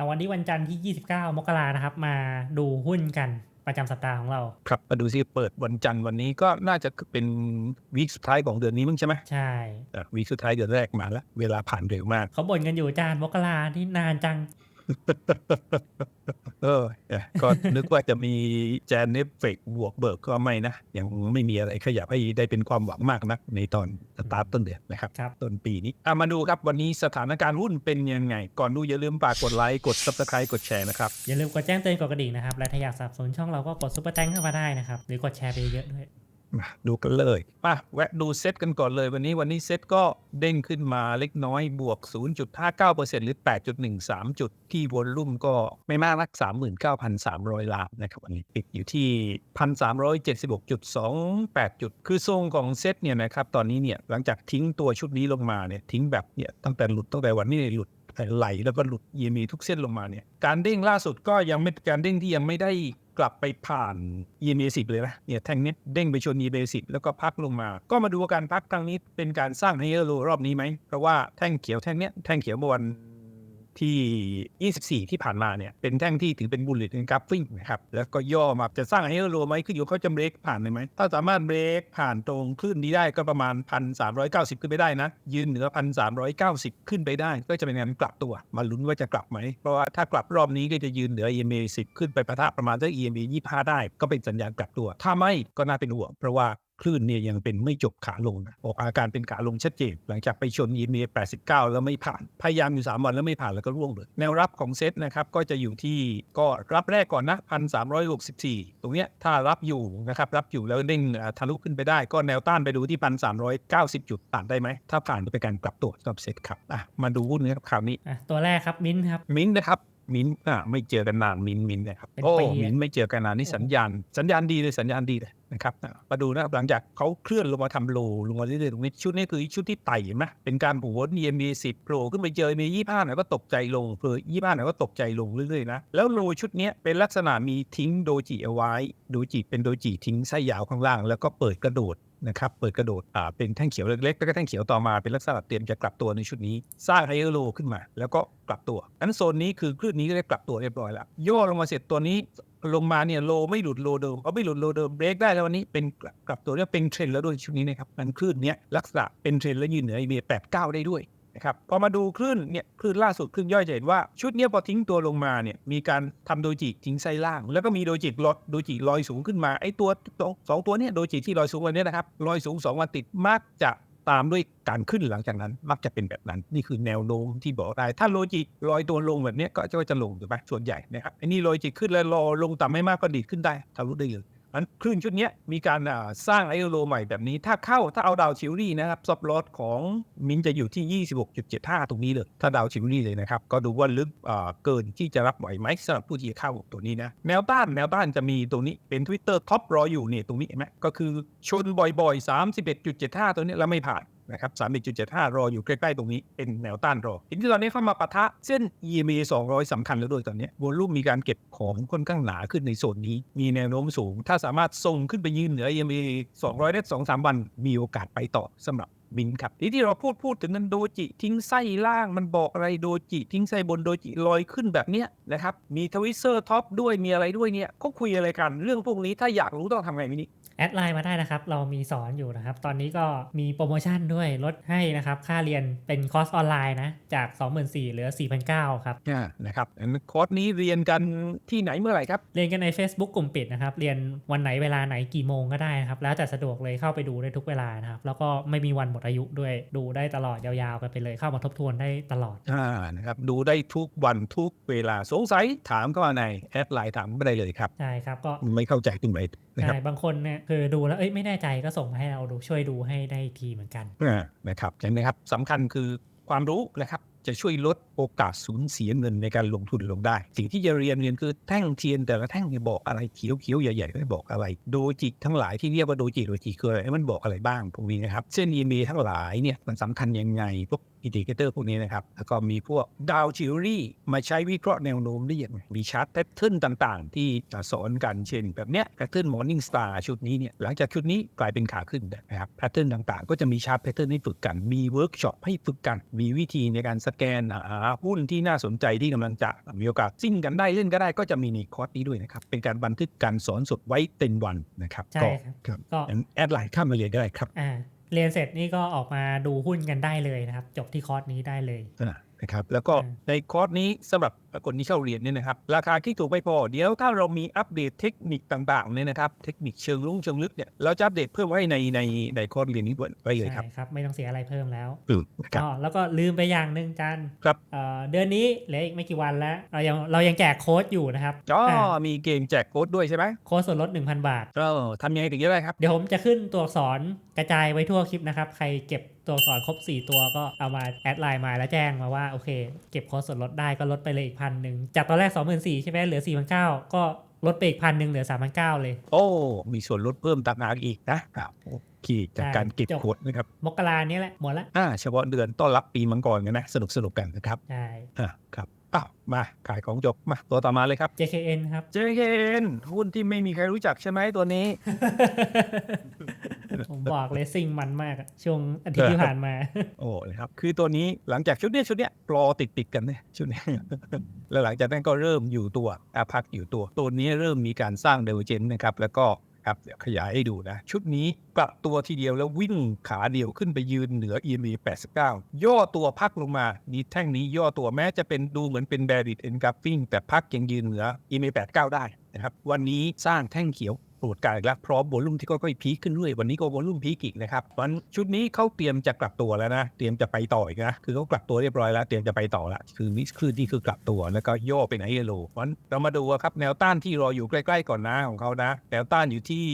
อะวันนี้วันจันทร์ที่ 29 มกรานะครับ มาดูหุ้นกันประจำสัปดาห์ของเรา ครับมาดูซิเปิดวันจันทร์วันนี้ก็น่าจะเป็นวีคสุดท้ายของเดือนนี้มั้งใช่ไหมใช่อะวีคสุดท้ายเดือนแรกมาแล้ว เวลาผ่านเร็วมาก เขาบ่นกันอยู่อาจารย์มกราที่นานจัง เออเอ่อก็นึกว่าจะมีแจนเนฟเฟกบวกเบิกก็ไม่นะ ยังไม่มีอะไรขยับให้ได้เป็นความหวังมากนัก ในตอนสตาร์ทต้นเดือนนะครับครับ ต้นปีนี้อะมาดูครับวันนี้สถานการณ์หุ้นเป็นยังไง ก่อนดูอย่าลืมฝากกดไลค์ กด subscribe กดแชร์นะครับ อย่าลืมกดแจ้งเตือนกดกระดิ่งนะครับ และถ้าอยากสนับสนุนช่องเราก็กดซุปเปอร์แตงเข้ามาได้นะครับ หรือกดแชร์ไปเยอะๆด้วย มาดูกันเลยมาแวะดูเซตกันก่อนเลยวันนี้วันนี้เซตก็เด้งขึ้นมาเล็กน้อยบวก 0.59%หรือ 8.13 จุดที่วอลลุ่มก็ไม่มากนัก 39,300 ล้านนะครับวันนี้ปิดอยู่ที่ 1,376.28 จุด คือทรงของเซตเนี่ยนะครับตอนนี้เนี่ยหลังจากทิ้งตัวชุดนี้ลงมาเนี่ยทิ้งแบบเนี่ยตั้งแต่หลุดตั้งแต่วันนี้หลุดไหลแล้วก็หลุดเยมีทุกเส้นลงมาเนี่ยการเด้งล่าสุดก็ยังไม่การเด้งที่ยังไม่ได้ กลับไปผ่าน EMA 10เลยนะเนี่ยแท่งเนี้เด้งไปชน EMA 10แล้วก็พักลงมา ก็มาดูการพักครั้งนี้เป็นการสร้างให้โลรอบนี้ไหมเพราะว่าแท่งเขียวแท่งเนี้ยแท่งเขียวเมื่อวัน ที่ 24 ที่ผ่านมาเนี่ยเป็นแท่งที่ถือเป็นบุลเลตในกราฟฟิ้งนะครับแล้วก็ย่อมาจะสร้างให้โลไหมขึ้นอยู่เขาจะเบรกผ่านเลยไหมถ้าสามารถเบรกผ่านตรงคลื่นนี้ได้ก็ประมาณ 1,390 ขึ้นไปได้นะ ยืนเหนือ 1,390 ขึ้นไปได้ ก็จะเป็นการกลับตัวมาลุ้นว่าจะกลับไหมเพราะว่าถ้ากลับรอบนี้ก็จะยืนเหนือ EMA 10 ขึ้นไปประทะประมาณสัก EMA 25 ได้ ก็เป็นสัญญาณกลับตัว ถ้าไม่ก็น่าเป็นห่วงเพราะว่า คลื่นเนี่ยยังเป็นไม่จบขาลงนะออกอาการเป็นขาลงชัดเจน หลังจากไปชน EMA 89 แล้วไม่ผ่าน พยายามอยู่ 3 วันแล้วไม่ผ่านแล้วก็ร่วงเลย แนวรับของเซตนะครับก็จะอยู่ที่ก็รับแรกก่อนนะ 1,364 ตรงเนี้ยถ้ารับอยู่นะครับรับอยู่แล้วเด้งอ่าทะลุขึ้นไปได้ ก็แนวต้านไปดูที่ 1,390 จุดผ่านได้ไหม ถ้าผ่านก็เป็นการกลับตัวสำหรับเซตครับอะมาดูหุ้นนะครับคราวนี้อะตัวแรกครับมิ้นท์ครับมิ้นท์นะครับ มิ้นท์อะไม่เจอกันนานมิ้นท์มิ้นท์นะครับเป็นโอ้ปีอะมิ้นท์ไม่เจอกันนานนี่สัญญาณ สัญญาณดีเลยสัญญาณดีเลยนะครับอะมาดูนะครับหลังจากเขาเคลื่อนลงมาทำโลลงมาเรื่อยๆตรงนี้ชุดนี้คือชุดที่ไต่เห็นไหมเป็นการผูวน EMA 10โผล่ขึ้นไปเจอ EMA 25หน่อยก็ตกใจลงเพอ25หน่อยก็ตกใจลงเรื่อยๆนะแล้วโลชุดเนี้ยเป็นลักษณะมีทิ้งโดจิเอาไว้โดจิเป็นโดจิทิ้งไส้ยาวข้างล่าง แล้วก็เปิดกระโดด นะครับเปิดกระโดดอ่าเป็นแท่งเขียวเล็กๆแล้วก็แท่งเขียวต่อมาเป็นลักษณะเตรียมจะกลับตัวในชุดนี้ สร้างไฮเออร์โลขึ้นมา แล้วก็กลับตัวอันโซนนี้คือคลื่นนี้ก็ได้กลับตัวเรียบร้อยแล้วย่อลงมาเสร็จตัวนี้ลงมาเนี่ยโลไม่หลุดโลเดิมเอาไม่หลุดโลเดิมเบรกได้แล้ววันนี้เป็นกลับตัวเรียกเป็นเทรนด์แล้วด้วยชุดนี้นะครับมันคลื่นเนี้ยลักษณะเป็นเทรนด์แล้วยืนเหนือไอเบียแปดเก้าได้ด้วย นะครับพอมาดูคลื่นเนี่ยคลื่นล่าสุดคลื่นย่อยจะเห็นว่าชุดเนี้ยพอทิ้งตัวลงมาเนี่ยมีการทำโดจิทิ้งไส้ล่าง แล้วก็มีโดจิลดโดจิลอยสูงขึ้นมาไอ้ตัวสองตัวเนี่ยโดจิที่ลอยสูงวันนี้นะครับลอยสูง2วันติดมักจะตามด้วยการขึ้นหลังจากนั้นมักจะเป็นแบบนั้น นี่คือแนวโน้มที่บอกได้ ถ้าโลจิลอยตัวลงแบบนี้ก็จะลงถูกไหมส่วนใหญ่นะครับไอ้นี่โลจิขึ้นแล้วรอลงต่ำไม่มากก็ดีดขึ้นได้ทะลุได้เลย อันคลื่นชุดนี้มีการสร้างไอโอโลใหม่แบบนี้ ถ้าเข้าถ้าเอาดาวชิวรี่นะครับซับลอดของมินจะอยู่ที่ 26.75 ตรงนี้เลย ถ้าดาวชิวรี่เลยนะครับ ก็ดูว่าลึกเกินที่จะรับไหวไหมสำหรับผู้ที่จะเข้าตัวนี้นะแนวต้านแนวต้านจะมีตรงนี้เป็น Twitter ท็อปรออยู่เนี่ยตรงนี้เห็นไหมก็คือชนบ่อยๆ 31.75 ตัวนี้แล้วไม่ผ่าน นะครับ31.75รออยู่ใกล้ๆตรงนี้เป็นแนวต้านรอทีนี้ตอนนี้เข้ามาปะทะเส้น EMA 200สำคัญแล้วด้วยตอนนี้วอลุ่มมีการเก็บของค่อนข้างหนาขึ้นในโซนนี้ มีแนวโน้มสูง ถ้าสามารถส่งขึ้นไปยืนเหนือ EMA 200ได้2-3วันมีโอกาสไปต่อสำหรับ บินครับทีที่เราพูดพูดถึงนั้นโดจิทิ้งไส้ล่างมันบอกอะไรโดจิทิ้งไส้บนโดจิลอยขึ้นแบบเนี้ยนะครับมีทวิสเซอร์ท็อปด้วยมีอะไรด้วยเนี่ยก็คุยอะไรกัน เรื่องพวกนี้ถ้าอยากรู้ต้องทำไงมินิแอดไลน์มาได้นะครับ เรามีสอนอยู่นะครับ ตอนนี้ก็มีโปรโมชั่นด้วยลดให้นะครับ ค่าเรียนเป็นคอร์สออนไลน์นะ จาก 24,000เหลือ 4,900 ครับอ่านะครับอันคอร์สนี้เรียนกันที่ไหนเมื่อไหร่ครับ เรียนกันใน Facebook กลุ่มปิดนะครับ เรียนวันไหนเวลาไหนกี่โมงก็ได้นะครับ แล้วแต่สะดวกเลยเข้าไปดูได้ทุกเวลานะครับ แล้วก็ไม่มีวันหมดอายุด้วยดูได้ตลอดยาวๆกันไปเลย เข้ามาทบทวนได้ตลอดอ่านะครับดูได้ทุกวันทุกเวลาสงสัยถามเข้ามาในแอดไลน์ถามไม่ได้เลยครับใช่ครับก็ไม่เข้าใจตรงไหนนะคใช่รับบางคนเนี่ยคือดูแล้วเอ้ยไม่แน่ใจก็ส่งมาให้เราดูช่วยดูให้ได้อีกทีเหมือนกันอ่านะครับเห็นไหมครับสำคัญคือ ความรู้นะครับจะช่วยลดโอกาสสูญเสียเงินในการลงทุนลงได้ สิ่งที่จะเรียนเรียนคือแท่งเทียนแต่ละแท่งเนี่ยบอกอะไรเขียวเขียวๆใหญ่ๆไม่บอกอะไร โดจิทั้งหลายที่เรียกว่าโดจิโดจิคืออะไรมันบอกอะไรบ้างพวกนี้นะครับเส้น EMA ทั้งหลายเนี่ยมันสำคัญยังไงพวก อินดิเคเตอร์พวกนี้นะครับ แล้วก็มีพวกดาวจิวรี่มาใช้วิเคราะห์แนวโน้มได้ยังไงมีชาร์ตแพทเทิร์นต่างๆ ที่จะสอนกันเช่นแบบเนี้ยแพทเทิร์นมอร์นิ่งสตาร์ชุดนี้เนี่ยหลังจากชุดนี้กลายเป็นขาขึ้นนะครับแพทเทิร์นต่างๆ ก็จะมีชาร์ตแพทเทิร์นให้ฝึกกัน มีเวิร์กช็อปให้ฝึกกัน มีวิธีในการแสแกนหาหุ้นที่น่าสนใจที่กำลังจะมีโอกาสซิ่งกันได้เล่นก็ได้ก็จะมีในคอร์สนี้ด้วยนะครับเป็นการบันทึกการสอนสดไว้เต็มวันนะครับใช่ก็ครับครับก็งั้นแอดไลน์เข้ามาเรียนได้ครับอ่า เรียนเสร็จนี่ก็ออกมาดูหุ้นกันได้เลยนะครับ จบที่คอร์สนี้ได้เลยอ่า นะครับแล้วก็อืมในคอร์สนี้สำหรับคนที่เข้าเรียนเนี่ยนะครับราคาที่ถูกไม่พอ เดี๋ยวถ้าเรามีอัปเดตเทคนิคต่างๆเนี่ยนะครับเทคนิคเชิงลุ่งเชิงลึกเนี่ยเราจะอัปเดตเพิ่มไว้ในในในคอร์สเรียนนี้ด้วยไว้เลยครับใช่ครับ ไม่ต้องเสียอะไรเพิ่มแล้วอืมนะครับอ๋อแล้วก็ลืมไปอย่างหนึ่งจันครับเอ่อเดือนนี้เหลืออีกไม่กี่วันแล้ว เรายังเรายังแจกโค้ดอยู่นะครับอ๋ออ่ามีเกมแจกโค้ดด้วยใช่ไหมโค้ดส่วนลด 1,000 บาทเออทำยังไงถึงจะได้ครับเดี๋ยวผมจะขึ้นตัวอักษรกระจายไว้ทั่วคลิปนะครับใครเก็บ ตัวอักษรครบ 4 ตัวก็เอามาแอดไลน์มาแล้วแจ้งมาว่า โอเค เก็บโค้ดส่วนลดได้ก็ลดไปเลยอีกพันหนึ่งจากตอนแรก 24,000ใช่ไหมเหลือ 4,900 ก็ลดไปอีกพันหนึ่งเหลือ 3,900 เลย โอ้ มีส่วนลดเพิ่มต่างหากอีกนะครับโอเคจากการเก็บจบโค้ดนะครับ มกราเนี้ยแหละหมดละอ่าเฉพาะเดือนต้อนรับปีมังกรกันนะ สนุกสนุกกันนะครับใช่อ่าครับอ้าวมาขายของจบมาตัวต่อมาเลยครับ JKN ครับ JKN หุ้นที่ไม่มีใครรู้จักใช่ไหมตัวนี้ผม บอกเลยซิ่งมันมากอะช่วงอาทิตย์ที่ผ่านมา โอ้นะครับ คือตัวนี้หลังจากชุดเนี้ยชุดเนี้ยรอติดติดๆกันเนี่ยชุดเนี้ยแล้วหลังจากนั้นก็เริ่มอยู่ตัวอาพักอยู่ตัว ตัวนี้เริ่มมีการสร้างเดเวเจนนะครับ แล้วก็ครับเดี๋ยวขยายให้ดูนะ ชุดนี้กลับตัวทีเดียวแล้ววิ่งขาเดียวขึ้นไปยืนเหนือ EMA 89 ย่อตัวพักลงมานี่แท่งนี้ย่อตัวแม้จะเป็นดูเหมือนเป็น bearish engulfing แต่พักยังยืนเหนือ EMA 89 ได้นะครับ วันนี้สร้างแท่งเขียว โปรดกายอีกแล้วพร้อมโวลุ่มที่ค่อยพีคขึ้นเรื่อยวันนี้ก็โวลุ่มพีคอีกนะครับวันชุดนี้เขาเตรียมจะกลับตัวแล้วนะ เตรียมจะไปต่ออีกนะคือเขากลับตัวเรียบร้อยแล้วเตรียมจะไปต่อละคือนี่คือนี่คือกลับตัวแล้วก็ย่อไปไหนเอโลวันเรามาดูครับแนวต้านที่รออยู่ใกล้ ๆ ก่อนนะของเขานะแนวต้านอยู่ที่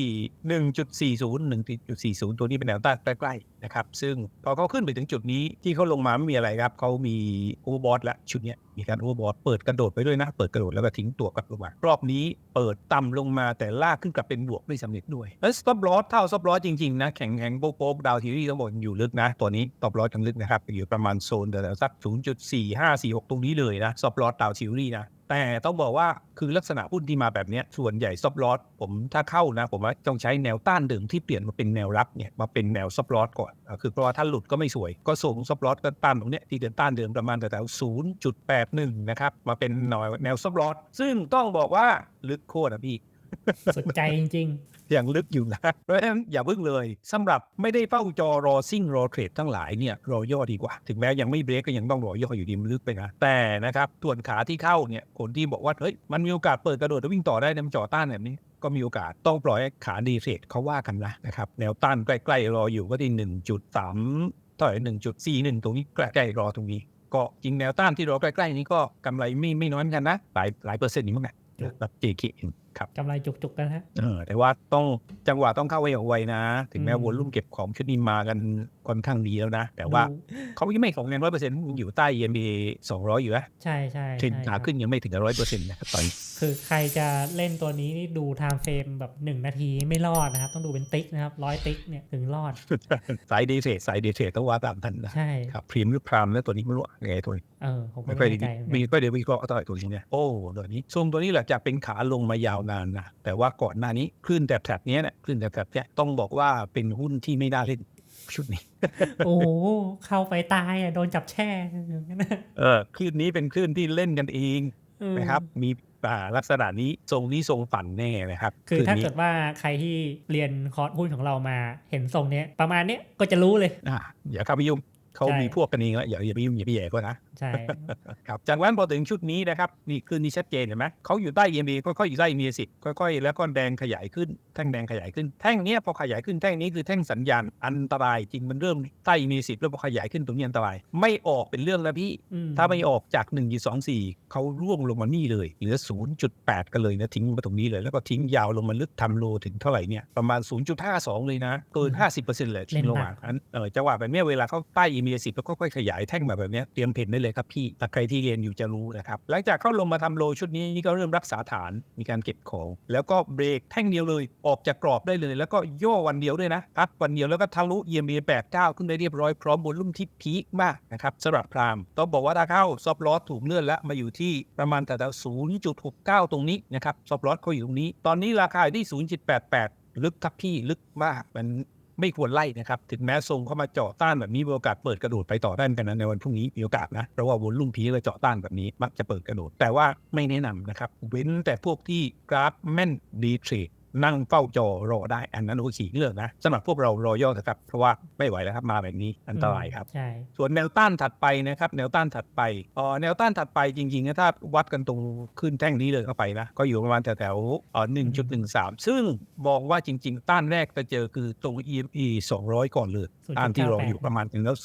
1.40 1.40 ตัวนี้เป็นแนวต้านใกล้ๆนะครับซึ่งพอเขาขึ้นไปถึงจุดนี้ที่เขาลงมาไม่มีอะไรครับเขามีโอเวอร์บอทและชุดเนี้ย มีการโอเวอร์บอทเปิดกระโดดไปด้วยนะ เปิดกระโดดแล้วก็ทิ้งตัวกลับลงมารอบนี้เปิดต่ำลงมาแต่ลากขึ้นกลับเป็นบวกไม่สำเร็จด้วยแล้วสต็อปลอสเท่าสต็อปลอสจริงๆนะแข็งแข็งโป๊กดาวทีวีทั้งหมดอยู่ลึกนะตัวนี้สต็อปลอสกันลึกนะครับอยู่ประมาณโซนแต่สัก0.4546 ตรงนี้เลยนะสต็อปลอสดาวทีรีนะ แต่ต้องบอกว่าคือลักษณะหุ้นที่มาแบบนี้ส่วนใหญ่ซับลอสผมถ้าเข้านะ ผมว่าต้องใช้แนวต้านเดิมที่เปลี่ยนมาเป็นแนวรับเนี่ยมาเป็นแนวซับลอสก่อน คือเพราะว่าถ้าหลุดก็ไม่สวย ก็ส่งซับลอสก็ต้านตรงเนี้ยที่เดินต้านเดิมประมาณแถวศูนย์จุดแปดหนะครับมาเป็นแนวแนวซับลอสซึ่งต้องบอกว่าลึกโคตรนะพี่ สนใจจริงอย่างลึกอยู่นะ เพราะฉะนั้นอย่าเพิ่งเลยสำหรับไม่ได้เฝ้าจอรอซิ่งรอเทรดทั้งหลายเนี่ยรอย่อดีกว่า ถึงแม้ยังไม่เบรกก็ยังต้องรอย่ออยู่ดีมันลึกไปนะแต่นะครับส่วนขาที่เข้าเนี่ยคนที่บอกว่าเฮ้ยมันมีโอกาสเปิดกระโดดแล้ววิ่งต่อได้นะมันจ่อต้านแบบนี้ก็มีโอกาสต้องปล่อยให้ขาดีเทรดเขาว่ากันนะนะครับแนวต้านใกล้ๆรออยู่ก็ที่1.3เท่าไหร่1.41 ตรงนี้ใกล้ๆรอตรงนี้ ก็จริงแนวต้านที่รอใกล้ๆนี้ก็กำไรไม่ไม่น้อยเหมือนกันนะหลายหลายเปอร์เซ็นต์อยู่เหมือนกันแบบ JK ครับๆกำไรจุกๆกันฮะเออแต่ว่าต้องจังหวะต้องเข้าไว้เอาไว้นะ ถึงแม้อืมวอลุ่มเก็บของชุดนี้มากันค่อนข้างดีแล้วนะ แต่ว่าดูเขายังไม่ของแรงร้อยเปอร์เซ็นต์อยู่ใต้ EMA 200อยู่นะใช่ใช่เทรนใช่ขาครับขึ้นยังไม่ถึงร้อยเปอร์เซ็นต์นะครับตอนนี้คือใครจะเล่นตัวนี้นี่ดูไทม์เฟรมแบบ1นาทีไม่รอดนะครับ ต้องดูเป็นติ๊กนะครับร้อยติ๊กเนี่ยถึงรอด สายเดย์เทรดสายเดย์เทรดต้องว่าตามทันนะใช่ครับพรีมหรือพรามแล้วตัวนี้ไม่รู้ว่าไงตัวนี้เออผมก็ไม่ค่อยไม่ได้แน่ใจเหมือนมีกันก็เดี๋ยววิเคราะห์ต่อตัวนี้เนี่ยโอ้ตัวนี้ทรงตัวนี้หลังจากเป็นขาลงมายาวนานนะแต่ว่าก่อนหน้านี้คลื่นแถบๆเนี้ยเนี่ยคลื่นแถบๆเนี้ยต้องบอกว่าเป็นหุ้นที่ไม่น่าเล่นชุดนี้ โอ้โหเข้าไปตายอะโดนจับแช่อย่างนั้นนะเออคลื่นนี้เป็นคลื่นที่เล่นกันเองเออนะครับ มีอ่าลักษณะนี้ทรงนี้ทรงฝันแน่นะครับ คือถ้านี้เกิดว่าใครที่เรียนคอร์สหุ้นของเรามาเห็นทรงเนี้ยประมาณเนี้ยก็จะรู้เลยอ่าอย่าเข้าไปยุ่งเขาใช่มีพวกกันเองแล้วอย่าอย่าไปยุ่งอย่าไปแย่ก็นะ ใช่ครับจากนั้นพอถึงชุดนี้นะครับนี่คลื่นนี้ชัดเจนเห็นไหมเขาอยู่ใต้ EMA ค่อยๆอยู่ใต้ EMA สิค่อยๆ แล้วก็แดงขยายขึ้นแท่งแดงขยายขึ้นแท่งเนี้ยพอขยายขึ้นแท่งนี้คือแท่งสัญญาณอันตรายจริงมันเริ่มใต้ EMA สิแล้วพอขยายขึ้นตรงนี้อันตราย ไม่ออกเป็นเรื่องแล้วพี่อืมถ้าไม่ออกจาก1 2 4เขาร่วงลงมานี่เลย เหลือ 0.8 กันเลยนะทิ้งมาตรงนี้เลย แล้วก็ทิ้งยาวลงมาลึกทำโลถึงเท่าไหร่เนี่ยประมาณ 0.52 เลยนะเกิน50%เลยทิ้งลงมาอันเออจังหวะแบบเนี้ยเวลาเข้าใต้ EMA 10แล้วก็ค่อยๆขยายแท่งมาแบบเนี้ยเตรียมเพนได้เลยลยครับพี่ถ้าใครที่เรียนอยู่จะรู้นะครับ หลังจากเข้าลงมาทำโลชุดนี้นี่ก็เริ่มรักษาฐาน มีการเก็บของ แล้วก็เบรกแท่งเดียวเลย ออกจากกรอบได้เลย แล้วก็ย่อวันเดียวด้วยนะ อัพวันเดียวแล้วก็ทะลุ EMA 89ขึ้นได้เรียบร้อยพร้อมบนลุ่มที่พีคมากนะครับสำหรับพรามต้องบอกว่าถ้าเข้าซอฟลอสถูกเลื่อนแล้วมาอยู่ที่ประมาณแต่แถว0.69ตรงนี้นะครับซอฟลอสเขาอยู่ตรงนี้ ตอนนี้ราคาอยู่ที่0.88ลึกครับพี่ลึกมากมัน ไม่ควรไล่นะครับ ถึงแม้ทรงเข้ามาเจาะต้านแบบนี้มีโอกาสเปิดกระโดดไปต่อได้เหมือนกันนะในวันพรุ่งนี้มีโอกาสนะเพราะว่าวนลลุ่มพีก็เจาะต้านแบบนี้มักจะเปิดกระโดด แต่ว่าไม่แนะนำนะครับเว้นแต่พวกที่กราฟแม่นดีเทรด นั่งเฝ้าจอรอได้ อันนั้นโอเคเลือกนะสำหรับพวกเรารอย่อเถอะครับ เพราะว่าไม่ไหวแล้วครับมาแบบนี้อันตรายครับ ใช่ ส่วนแนวต้านถัดไปนะครับ แนวต้านถัดไปเอ่อแนวต้านถัดไปจริงๆนะถ้าวัดกันตรงขึ้นแท่งนี้เลยเข้าไปนะ ก็อยู่ประมาณแถวๆเอ่อ1.13ซึ่งมองว่าจริง ๆ ต้านแรกจะเจอคือตรง EME 200 ก่อนเลยต้านที่รออยู่ประมาณถึงแล้ว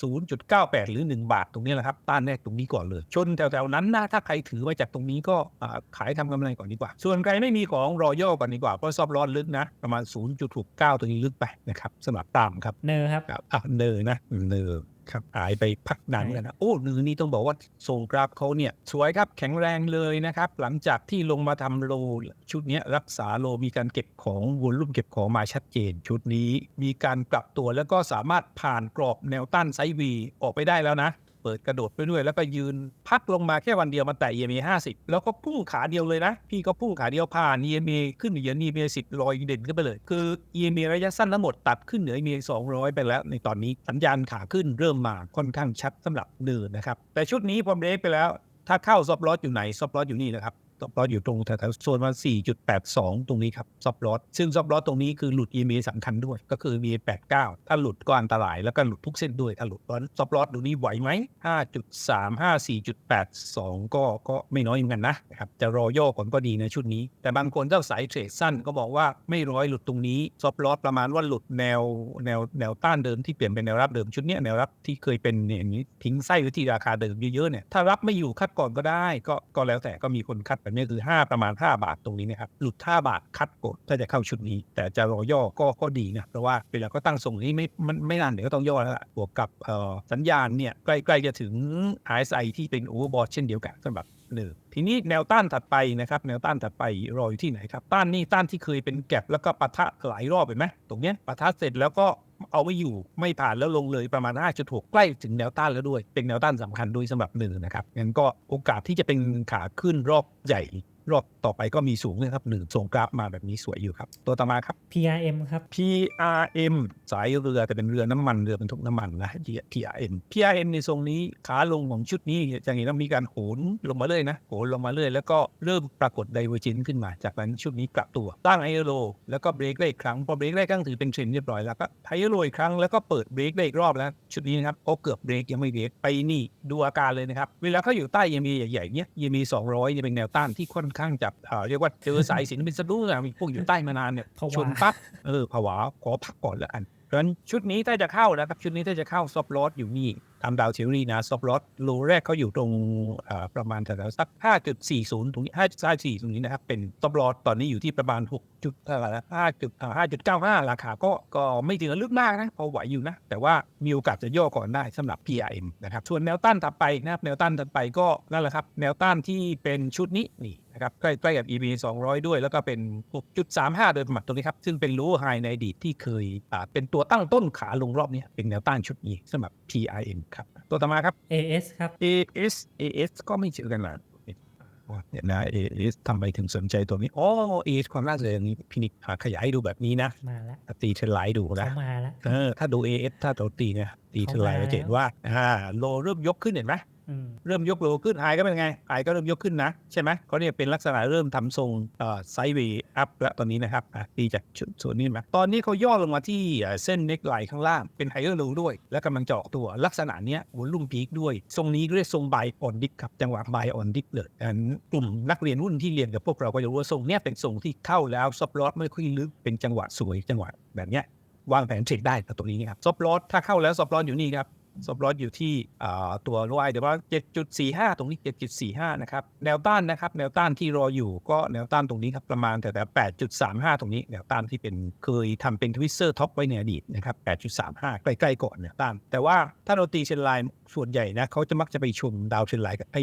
0.98 หรือ 1 บาทตรงนี้แหละครับต้านแรกตรงนี้ก่อนเลย ชนแถวๆนั้นนะถ้าใครถือไว้จากตรงนี้ก็อ่าขายทำกำไรก่อนดีกว่า ส่วนใครไม่มีของรอย่อก่อนดีกว่าเพราะซอบร้อนลึกนะ ประมาณ 0.69ตรงนี้ลึกไปนะครับสำหรับตามครับ เนอร์ครับครับอะเนอนะเนอครับหายไปพักนานเหมือนกันนะโอ้เนอนี่ต้องบอกว่าทรงกราฟเขาเนี่ยสวยครับแข็งแรงเลยนะครับ หลังจากที่ลงมาทำโลชุดเนี้ยรักษาโลมีการเก็บของวอลลุ่มเก็บของมาชัดเจน ชุดนี้มีการปรับตัวแล้วก็สามารถผ่านกรอบแนวต้านไซด์วีออกไปได้แล้วนะ เปิดกระโดดไปด้วย แล้วก็ยืนพักลงมาแค่วันเดียวมาแตะ EMA 50 แล้วก็พุ่งขาเดียวเลยนะ พี่ก็พุ่งขาเดียวผ่าน EMA ขึ้นเหนือ EMA 10ลอยเด่นขึ้นไปเลย คือ EMA ระยะสั้นทั้งหมดตัดขึ้นเหนือ EMA 200 ไปแล้วในตอนนี้สัญญาณขาขึ้นเริ่มมาค่อนข้างชัดสำหรับเนินนะครับแต่ชุดนี้พอเล็กไปแล้ว ถ้าเข้าซอฟลอสอยู่ไหนซอฟลอสอยู่นี่นะครับ ซอฟลอสอยู่ตรงแถวๆโซนมา4.82 ตรงนี้ครับซอฟลอสซึ่งซอฟลอสตรงนี้คือหลุด EMA สำคัญด้วย ก็คือ EMA 89 ถ้าหลุดก็อันตรายแล้วก็หลุดทุกเส้นด้วยถ้าหลุดเพราะฉะนั้นซอฟลอสตรงนี้ไหวไหม 5.3 54.82 ก็ก็ไม่น้อยเหมือนกันนะครับจะรอย่อก่อนก็ดีในชุดนี้ แต่บางคนเจ้าสายเทรดสั้นก็บอกว่าไม่ร้อยหลุดตรงนี้ซอฟลอสประมาณว่าหลุดแนวแนวแนวต้านเดิมที่เปลี่ยนเป็นแนวรับเดิมชุดนี้แนวรับที่เคยเป็นอย่างนี้ทิ้งไส้ไว้ที่ราคาเดิมเยอะๆเนี่ยถ้ารับไม่อยู่คัดก่อนก็ได้ ก็ก็แล้วแต่ก็มีคนคัดแบบนี้คือ5ประมาณ 5 บาทตรงนี้นะครับหลุด5บาทคัดกดถ้าจะเข้าชุดนี้ แต่จะรอย่อก็ก็ดีนะเพราะว่าเวลาก็ตั้งทรงนี้ไม่มันไม่นานเดี๋ยวก็ต้องย่อแล้วล่ะบวกกับสัญญาณเนี่ยใกล้ๆจะถึง RSI ที่เป็นโอเวอร์บอทเช่นเดียวกันสำหรับเนิร์ทีนี้แนวต้านถัดไปนะครับแนวต้านถัดไปรออยู่ที่ไหนครับต้านนี่ต้านที่เคยเป็นแก็บแล้วก็ปะทะหลายรอบเห็นไหมตรงเนี้ยปะทะเสร็จแล้วก็ เอาไม่อยู่ไม่ผ่านแล้วลงเลยประมาณ 5.6 ใกล้ถึงแนวต้านแล้วด้วย เป็นแนวต้านสำคัญด้วยสำหรับหนึ่งนะครับงั้นก็โอกาสที่จะเป็นขาขึ้นรอบใหญ่ รอบต่อไปก็มีสูงนะครับหนึ่งส่งกราฟมาแบบนี้สวยอยู่ครับ ตัวต่อมาครับ PRM ครับ PRM สายเรือแต่เป็นเรือน้ำมันเรือบรรทุกน้ำมันนะ PRM PRM ในทรงนี้ขาลงของชุดนี้จะเห็นว่ามีการโหนลงมาเลยนะโหนลงมาเลยแล้วก็เริ่มปรากฏไดเวอร์จินขึ้นมา จากนั้นชุดนี้กลับตัวตั้งไฮโลแล้วก็เบรกได้อีกครั้งพอเบรกได้ก็ถือเป็นเทรนด์เรียบร้อยแล้วก็ไฮโลอีกครั้งแล้วก็เปิดเบรกได้อีกรอบแล้วชุดนี้นะครับโอ้เกือบเบรกยังไม่เบรกไปนี่ดูอาการเลยนะครับเวลาเขาอยู่ใต้ EMA ใหญ่ๆเนี้ย EMA 200เนี่ยเป็นแนวต้านที่ค่อนข้างจะเอ่อเรียกว่าเจอสายสินเป็นสะดุ้งอะมีพวกอยู่ใต้มานานเนี่ยผวาชนปั๊บเออผวาขอพักก่อนแล้วอันเพราะฉะนั้นชุดนี้ถ้าจะเข้านะครับ ชุดนี้ถ้าจะเข้าซอฟลอสอยู่นี่ตามดาวเทอรี่นะซอฟลอสโลแรกเขาอยู่ตรงเอ่อประมาณแถวๆสัก 5.40ตรงนี้5.54ตรงนี้นะครับเป็นซอฟลอสตอนนี้อยู่ที่ประมาณ6 จุดเท่าไหร่นะ5จุด5.95ราคาก็ก็ไม่ถึงกับลึกมากนะ พอไหวอยู่นะ แต่ว่ามีโอกาสจะย่อก่อนได้สำหรับ PRM นะครับส่วนแนวต้านถัดไปนะครับแนวต้านถัดไปก็นั่นแหละครับ แนวต้านที่เป็นชุดนี้นี่นะครับใกล้ๆกับ EB 200 ด้วย แล้วก็เป็น 6.35 โดยประมาณตรงนี้ครับ ซึ่งเป็นรู้ไฮในอดีตที่เคยอ่าเป็นตัวตั้งต้นขาลงรอบนี้เป็นแนวต้านชุดนี้สำหรับ PRM ครับ ตัวต่อมาครับ AS ครับ AS AS ก็ไม่เจอกันหรอก เนี่ยนะ AS ทำไมถึงสนใจตัวนี้ อ๋อ AS ความน่าสนใจอย่างนี้พินิจขยายให้ดูแบบนี้นะ มาแล้วตีเทรนไลน์ดูเขานะมาแล้วเออถ้าดู AS ถ้าเราตีเนี่ยตีเทรนไลน์เขามาเราจะเห็นว่าอ่าโลเริ่มยกขึ้นเห็นไหมอืม เริ่มยกโลขึ้นไฮก็เป็นไงไฮก็เริ่มยกขึ้นนะ ใช่ไหมเขาเนี่ยเป็นลักษณะเริ่มทำทรงเอ่อไซด์เวย์อัพแล้วตอนนี้นะครับอะตีจากชุดส่วนนี้ไหมตอนนี้เขาย่อลงมาที่เส้นเน็กไลน์ข้างล่างเป็นไฮเออร์โลด้วย และกำลังจะออกตัวลักษณะเนี้ยวอลุ่มพีคด้วย ทรงนี้เรียกทรงไบออนดิกครับจังหวะไบออนดิกเลยอันกลุ่มนักเรียนรุ่นที่เรียนกับพวกเราก็จะรู้ว่าทรงเนี้ยเป็นทรงที่เข้าแล้วซับลอสไม่ค่อยลึกเป็นจังหวะสวยจังหวะแบบเนี้ยวางแผนเทรดได้กับตรงนี้ครับซับลอสถ้าเข้าแล้วซับลอสอยู่นี่ครับ ซอฟต์ลอสอยู่ที่ตัวโลไอเดี๋ยวว่า7.45 ตรงนี้ 7.45 นะครับ แนวต้านนะครับ แนวต้านที่รออยู่ก็แนวต้านตรงนี้ครับ ประมาณแต่แต่8.35 ตรงนี้ แนวต้านที่เป็นเคยทำเป็นทวิสเซอร์ท็อปไว้ในอดีตนะครับ 8.35 ใกล้ๆก่อนแนวต้าน แต่ว่าถ้าเราตีเชนไลน์ส่วนใหญ่นะเขาจะมักจะไปชนดาวเชนไลน์กับไอ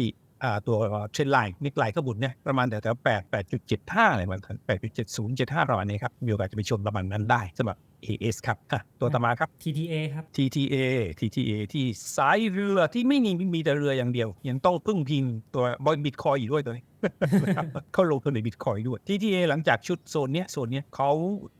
ตัวเทรนไลน์นิกไลน์ข้างบนเนี่ยประมาณแถวๆ8 8.75อะไรประมาณ8.70 75ประมาณนี้ครับมีโอกาสจะไปชนประมาณนั้นได้สำหรับ AS ครับอะตัวต่อมาครับ TTA ครับ TTA TTA ที่สายเรือที่ไม่มีมีแต่เรืออย่างเดียว ยังต้องพึ่งพิงตัวบอยบิตคอยอยู่ด้วยตัวนี้นะครับเขาลงทุนในบิตคอยด้วย TTA หลังจากชุดโซนเนี้ยโซนเนี้ยเขา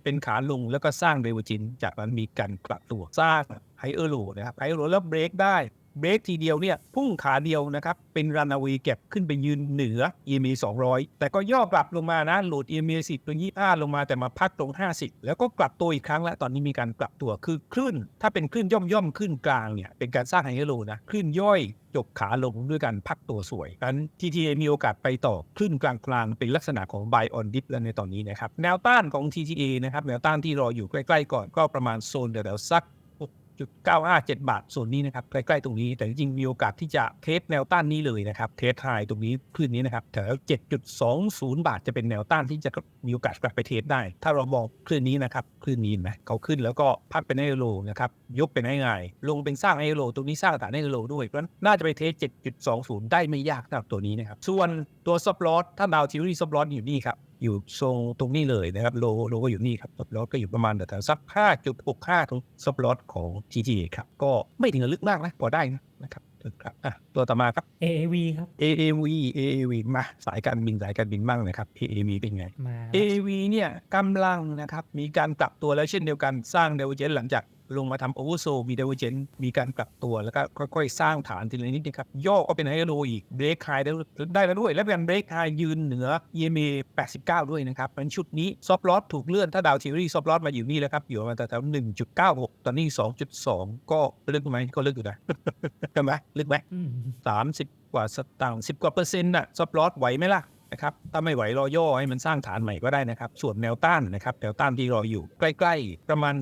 เป็นขาลงแล้วก็สร้างเรเวอร์จินจากนั้นมีการกลับตัวสร้างไฮเออร์โลนะครับไฮเออร์โลแล้วเบรกได้ เบรกทีเดียวเนี่ยพุ่งขาเดียวนะครับ เป็นรัน a เวย์เก็บขึ้นไปยืนเหนือ EMA 200 แต่ก็ย่อกลับลงมานะโหลด EMA 10ตรง25 ลงมาแต่มาพักตรง 50 แล้วก็กลับตัวอีกครั้งแล้ว ตอนนี้มีการกลับตัวคือคลื่น ถ้าเป็นคลื่นย่อมย่อมๆคลื่นกลางเนี่ยเป็นการสร้างไฮเอโลนะคลื่นย่อยจบขาลงด้วยการพักตัวสวยดังนั้น TTA มีโอกาสไปต่อคลื่นกลางๆ เป็นลักษณะของ buy on dip แล้วในตอนนี้นะครับแนวต้านของ TTA นะครับแนวต้านที่รออยู่ใกล้ ๆ ก่อนก็ประมาณโซนแถวๆสัก 6.957 บาทส่วนนี้นะครับใกล้ๆตรงนี้ แต่จริงมีโอกาสที่จะเทสแนวต้านนี้เลยนะครับเทสไฮตรงนี้ขึ้นนี้นะครับแถว7.20 บาทจะเป็นแนวต้านที่จะมีโอกาสกลับไปเทสได้ ถ้าเรามองคลื่นนี้นะครับคลื่นนี้นไหมเขาขึ้นแล้วก็พักเป็นไฮโลนะครับยกเป็นไฮไงลงเป็นสร้างไฮโลตรงนี้สร้างฐานไฮโลด้วยเพราะนั้นน่าจะไปเทส7.20 ได้ไม่ยากสำหรับตัวนี้นะครับส่วนตัวซับลอสถ้าดาวทิวรี่ซับลอสอยู่นี่ครับ อยู่ทรงตรงนี้เลยนะครับโลโลก็อยู่นี่ครับซับลอสก็อยู่ประมาณแถวๆสัก5.65ตรงซับลอสของ GTA ครับ ก็ไม่ถึงกับลึกมากนะพอได้นะนะครับครับอะตัวต่อมาครับ AAV ครับ AAV AAV มาสายการบินสายการบินบ้างนะครับ AAV เป็นไงมา AAV เนี่ยกำลังนะครับมีการปรับตัวแล้วเช่นเดียวกันสร้างเดเวเจนหลังจาก ลงมาทำโอเวอร์โซมีเดเวเจนมีการปรับตัวแล้วก็ค่อยๆ สร้างฐานทีละนิดนะครับ ย่อก็เป็นไฮโลอีกเบรกไฮได้ได้แล้วด้วย และเป็นเบรกไฮยืนเหนือ EMA 89 ด้วยนะครับเป็นชุดนี้ซอฟลอสถูกเลื่อนถ้าดาวทีรีซอฟลอสมาอยู่นี่แล้วครับ อยู่ประมาณแถวๆ1.96 ตอนนี้ 2.2 ก็ลึกไหมก็ลึกอยู่นะใช่ไหมลึกไหมอืมสามสิบกว่าสตางค์สิบกว่าเปอร์เซ็นต์น่ะซับลอสไหวไหมล่ะ นะครับถ้าไม่ไหวรอย่อให้มันสร้างฐานใหม่ก็ได้นะครับ ส่วนแนวต้านนะครับแนวต้านที่รออยู่ใกล้ ๆ ประมาณ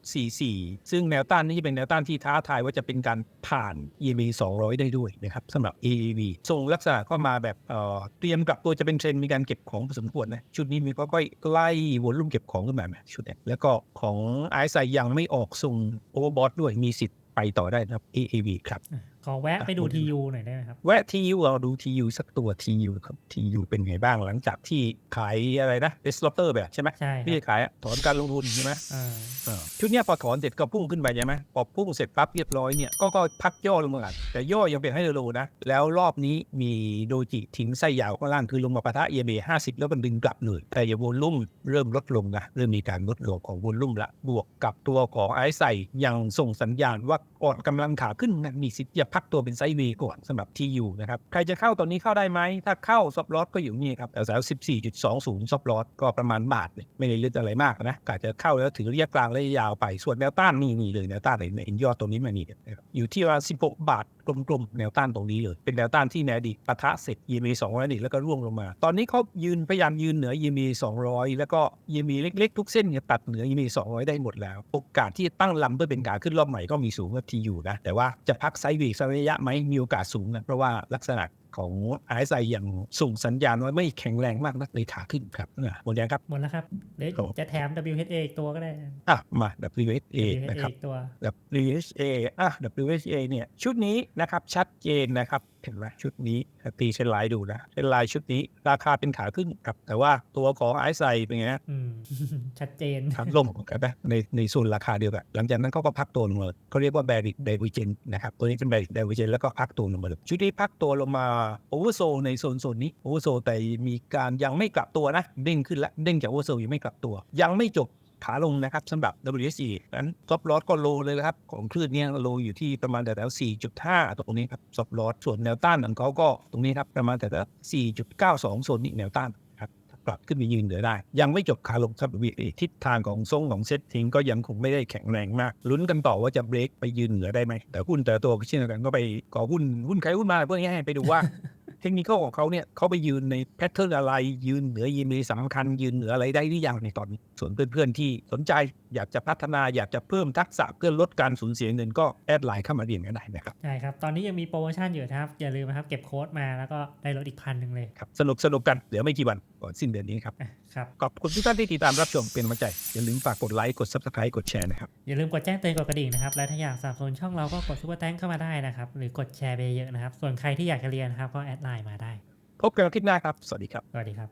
2.44 ซึ่งแนวต้านนี้จะเป็นแนวต้านที่ท้าทายว่าจะเป็นการผ่าน EMA 200 ได้ด้วยนะครับสำหรับ AEV ส่งลักษณะเข้ามาแบบเเตรียมกลับตัวจะเป็นเทรนด์มีการเก็บของพอสมควรนะชุดนี้มีก็ค่อยๆไล่วนลุ่มเก็บของขึ้นมาไหมชุดนี้แล้วก็ของไอซ์ยังไม่ออกส่งโอเวอร์บอทด้วยมีสิทธิ์ไปต่อได้นะครับ AAV ครับ ขอแวะไปดู TU หน่อยได้ไหมครับ แวะทียูเราดูทียูสักตัวทียูครับทียูเป็นไงบ้างหลังจากที่ขายอะไรนะ disruptor แบบใช่ไหมใช่คไม่รับใช่ขายอะถอนการลงทุนใช่ไหมอ่าเออชุดเนี้ยพอถอนเสร็จก็พุ่งขึ้นไปใช่ไหมพอพุ่งเสร็จปั๊บเรียบร้อยเนี่ยก็ก็พักย่อลงมาก่อนแต่ย่อยังเป็นให้โลนะ แล้วรอบนี้มีโดจิทิ้งไส้ยาวข้างล่างคือลงมาปะทะ EMA 50แล้วมันดึงกลับเลยแต่อย่าวนลุ่มเริ่มลดลงนะเริ่มมีการลดลงของวนลุ่มละบวกกับตัวของไอซ์ไซยังส่งสัญญาณว่าก่อนกำลังขาขึ้นนะมีสิทธิ์จะพักตัวเป็นไซด์วีก่อนสำหรับที่อยู่นะครับ ใครจะเข้าตอนนี้เข้าได้ไหม ถ้าเข้าซับลอสก็อยู่นี่ครับแถวๆ14.20ซับลอสก็ประมาณบาทเนี่ยไม่ได้ลึกอะไรมากนะกาจะเข้าแล้วถือระยะกลางระยะยาวไปส่วนแนวต้านนี่นี่เลยแนวต้านไหนไหนยอดตรงนี้มานี่อยู่ที่ว่า16บาท กลมๆแนวต้านตรงนี้เลยเป็นแนวต้านที่แนวดีปะทะเสร็จ EMA 200นี่แล้วก็ร่วงลงมา ตอนนี้เขายืนพยายามยืนเหนือ EMA 200 แล้วก็ EMA เล็กๆ ทุกเส้นเนี่ยตัดเหนือ EMA 200 ได้หมดแล้ว โอกาสที่ตั้งลำเพื่อเป็นการขึ้นรอบใหม่ก็มีสูงกว่าที่อยู่นะแต่ว่าจะพักไซด์วีกสักระยะไหมมีโอกาสสูงนะเพราะว่าลักษณะ ของไอซ์ไซยังส่งสัญญาณว่าไม่แข็งแรงมากนักในขาขึ้นครับอะหมดยังครับ หมดแล้วครับเดี๋ยวครับจะแถม WHA อีกตัวก็ได้อะมา WSA WHA นะครับอีกตัว WHA อะ WHA เนี่ยชุดนี้นะครับชัดเจนนะครับเห็นไหมชุดนี้ตีเส้นลายดูนะเส้นลายชุดนี้ราคาเป็นขาขึ้นครับ แต่ว่าตัวของไอซ์ไซเป็นไงนะอืมชัดเจนขาลงกันนะในในส่วนราคาเดียวกันหลังจากนั้นเขาก็พักตัวลงมาเขาเรียกว่าแบริกไดวิเจนนะครับตัวนี้เป็นแบริกไดวิเจนแล้วก็พักตัวลงมาเลยชุดนี้พักตัวลงมาโอเวอร์โซในโซนโซนนี้โอเวอร์โซแต่มีการยังไม่กลับตัวนะเด้งขึ้นละเด้งจากโอเวอร์โซยังไม่กลับตัว ยังไม่จบขาลงนะครับสำหรับ WSE นั้นซอฟลอสก็โลเลยนะครับ ของคลื่นเนี้ยโลอยู่ที่ประมาณแถว4.5 ตรงนี้ครับซอฟลอสส่วนแนวต้านของเขาก็ตรงนี้ครับประมาณแถว4.92โซนนี้แนวต้าน กลับขึ้นไปยืนเหนือได้ ยังไม่จบขาลงครับ WSE ทิศทางของทรงของเซ็ตทิ้งก็ยังคงไม่ได้แข็งแรงมาก ลุ้นกันต่อว่าจะเบรกไปยืนเหนือได้ไหม แต่หุ้นแต่ละตัวก็เช่นเดียวกันก็ไปก่อหุ้นหุ้นใครหุ้นมาเพื่อให้ไปดูว่าเทคนิคของเขาเนี่ยเขาไปยืนในแพทเทิร์นอะไร ยืนเหนือยีมีสำคัญ ยืนเหนืออะไรได้หรือยังในตอนนี้ ส่วนเพื่อนๆที่สนใจอยากจะพัฒนาอยากจะเพิ่มทักษะเพื่อลดการสูญเสียเงินก็แอดไลน์เข้ามาเรียนกันได้นะครับใช่ครับ ตอนนี้ยังมีโปรโมชั่นอยู่นะครับ อย่าลืมนะครับเก็บโค้ดมาแล้วก็ได้ลดอีกพันหนึ่งเลยครับสนุกสนุกกันเดี๋ยวไม่กี่วัน ก่อนสิ้นเดือนนี้ครับอะครับขอบคุณทุกท่านที่ติดตามรับชมเป็นกำลังใจ อย่าลืมฝากกดไลค์กด subscribe กดแชร์นะครับ อย่าลืมกดแจ้งเตือนกดกระดิ่งนะครับ และถ้าอยากสนับสนุนช่องเราก็กดซุปเปอร์แตงเข้ามาได้นะครับ หรือกดแชร์ไปเยอะๆนะครับ ส่วนใครที่อยากจะเรียนนะครับก็แอดไลน์มาได้ พบกันคลิปหน้าครับ สวัสดีครับ สวัสดีครับ